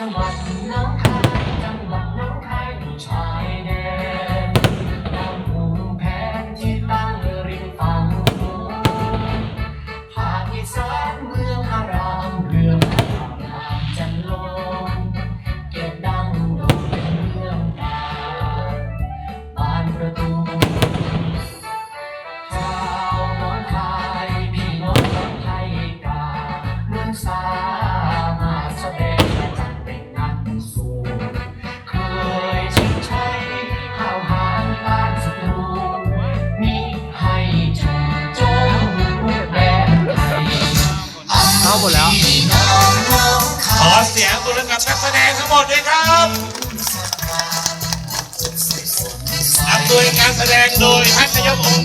จังหวัดน้องคายจังหวัดน้องคายชายแดนตามภูมิแผนที่ตั้งริมฝั่งพาคอีสานเมือง หมดแล้วขอเสียงตัวกับนักแสดงทั้งหมดด้วยครับนำโดยการแสดงโดยท่านนายกองค์